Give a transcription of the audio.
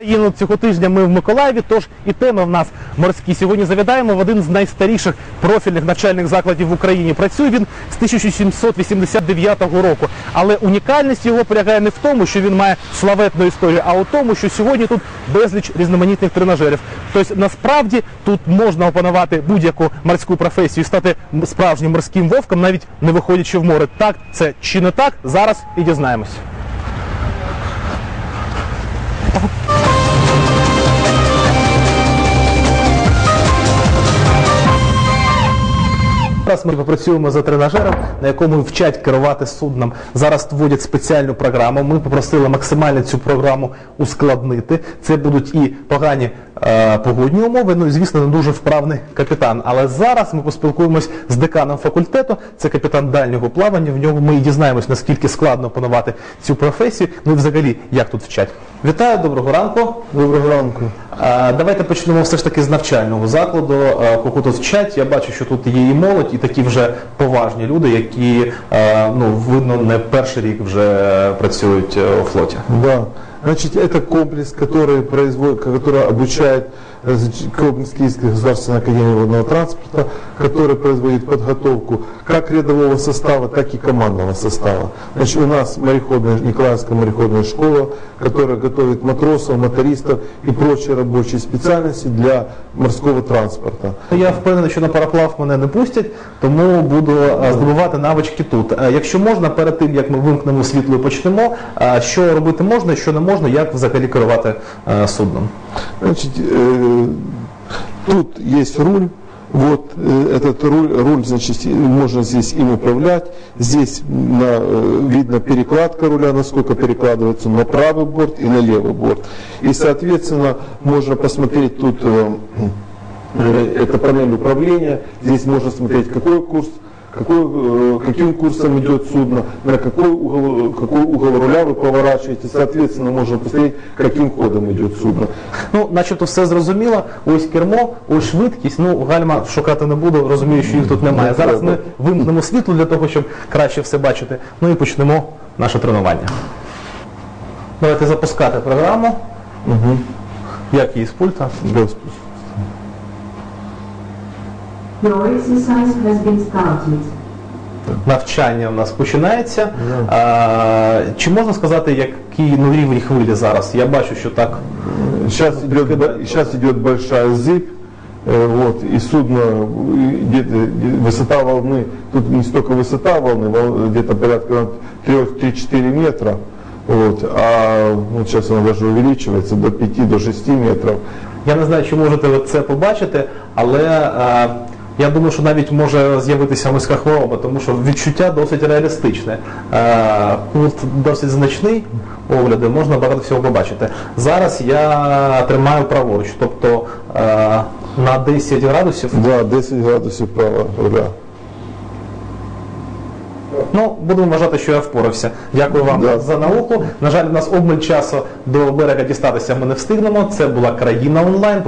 Країну цього тижня ми в Миколаєві, тож і теми в нас морські. Сьогодні завітаємо в один з найстаріших профільних навчальних закладів в Україні. Працює він з 1789 року. Але унікальність його полягає не в тому, що він має славетну історію, а у тому, що сьогодні тут безліч різноманітних тренажерів. Тобто насправді тут можна опанувати будь-яку морську професію і стати справжнім морським вовком, навіть не виходячи в море. Так це чи не так? Зараз і дізнаємось. Зараз ми попрацюємо за тренажером, на якому вчать керувати судном. Зараз вводять спеціальну програму. Ми попросили максимально цю програму ускладнити. Це будуть і погані е, погодні умови. Ну і звісно, не дуже вправний капітан. Але зараз ми поспілкуємось з деканом факультету. Це капітан дальнього плавання. В нього ми і дізнаємось, наскільки складно опанувати цю професію. Ну і взагалі, як тут вчать. Вітаю, доброго ранку. Доброго ранку. Е, Давайте почнемо все ж таки з навчального закладу. Е, Кого тут вчать. Я бачу, що тут є і молодь, і такі вже поважні люди, які е, ну видно не перший рік вже працюють е, у флоті. Да. Значит, это комплекс, который, производит, который обучает э, Киевской государственной академии водного транспорта, который производит подготовку как рядового состава, так и командного состава. Значит, у нас мореходная, Николаевская мореходная школа, которая готовит матросов, мотористов и прочие рабочие специальности для морского транспорта. Я впевнений, що на параплав мене не пустять, тому буду здобувати навички тут. Е, Якщо можна, перед тим як ми вимкнемо світло і почнемо, що робити можна, що не можна, як взагалі керувати судном. Значит, э, тут есть руль. Вот этот руль, руль, значит, можно здесь им управлять. Здесь на, видно перекладка руля, насколько перекладывается на правый борт и на левый борт. И, соответственно, можно посмотреть тут, э, э, это панель управления. Здесь можно смотреть, какой курс, какой, э, каким курсом идет судно, на какой угол, какой угол руля вы поворачиваете. Соответственно, можно посмотреть, каким ходом идет судно. Ну, начебто все зрозуміло. Ось кермо, ось швидкість. Ну, гальма шукати не буду, розумію, що їх тут немає. Зараз ми вимкнемо світло для того, щоб краще все бачити. Ну і почнемо наше тренування. Давайте запускати програму. Угу. Як її з пульта? Господи. Your exercise has been started. Навчання у нас починається. А, чи можна сказати, який ну, рівень хвилі зараз? Я бачу, що так. Сейчас идет, бо- сейчас идет большая зыбь, э, вот, и судно, э, где-то где- высота волны, тут не столько высота волны, вол- где-то порядка 3-4 метра, вот, а вот сейчас она даже увеличивается до 5-6 метров. Я не знаю, чи можете ви це побачити, але е, я думаю, що навіть може з'явитися морська хвороба, тому що відчуття досить реалістичне. Е, досить значний огляди, можна багато всього побачити. Зараз я тримаю праворуч, тобто е, на 10 градусів. Да, 10 градусов права руля. Ну, будемо вважати, що я впорався. Дякую вам Да. за науку. На жаль, у нас обмаль часу до берега дістатися ми не встигнемо. Це була країна онлайн.